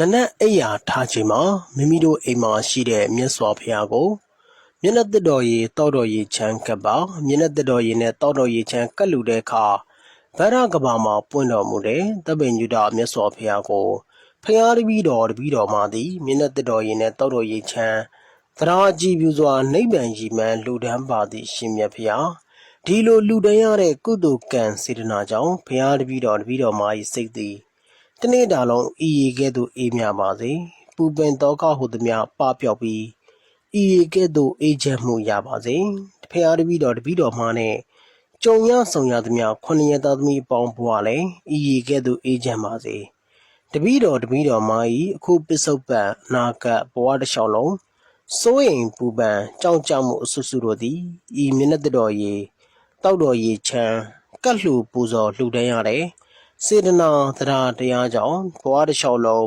နနက်အိယာထားချိန်မှာမိမိတို့အိမ်မှာရှိတဲ့မြတ်စွာဘုရားကိုမျက်နှာသစ်တော်ရည်တောက်တော်ရည်ချမ်းကပ်ပါမျက်နှာသစ်တော်ရည်နဲ့တောက်တော်ရည်ချမ်းကပ်လူတဲ့အခါဗရကဘာမှာပွင့်တော်မူတဲ့တပင်ညုဒမြတ်စွာဘုရားကိုဖျားတပီတော်တပီတော်မှာသည်မျက်နှာသစ်တော်ရည်နဲ့တောက်တော်ရည်ချမ်းသရာကြည်ပြူစွာနိဗ္ဗာန်ရည်မှန်းလူဒန်းပါသည့်ရှင်မြတ်ဘုရားဒီလိုလူတန်းရတဲ့ကုသိုလ်ကံစေတနာကြောင့်ဘုရားတပီတော်တပီတော်မှာ၏စိတ်သည် တနေ့တာလုံးဤရီကဲ့သို့အေးမြပါစေပူပင်တော့ကဟုသည်များပပျောက်ပြီးဤရီကဲ့သို့အေးချမ်းမှုရပါစေဖရာတပည့်တော်တပည့်တော်မှနဲ့ကြုံရဆောင်ရသည်များခொနည်းသားသမီးပေါင်းဘွားလည်းဤရီကဲ့သို့အေးချမ်းပါစေတပည့်တော်တပည့်တော်မဤအခုပစ္စုပန်နာကဘဝတစ်လျှောက်လုံးစိုးရင်ပူပန်ကြောက်ကြမှုအဆုစုတို့သည်ဤမျက်နှာတော်ရေတောက်တော်ရေချမ်းကတ်လှူပူဇော်လှူဒန်းရတဲ့ စေတနာသဒ္ဓါတရားကြောင့်ဘဝတစ်လျှောက်လုံး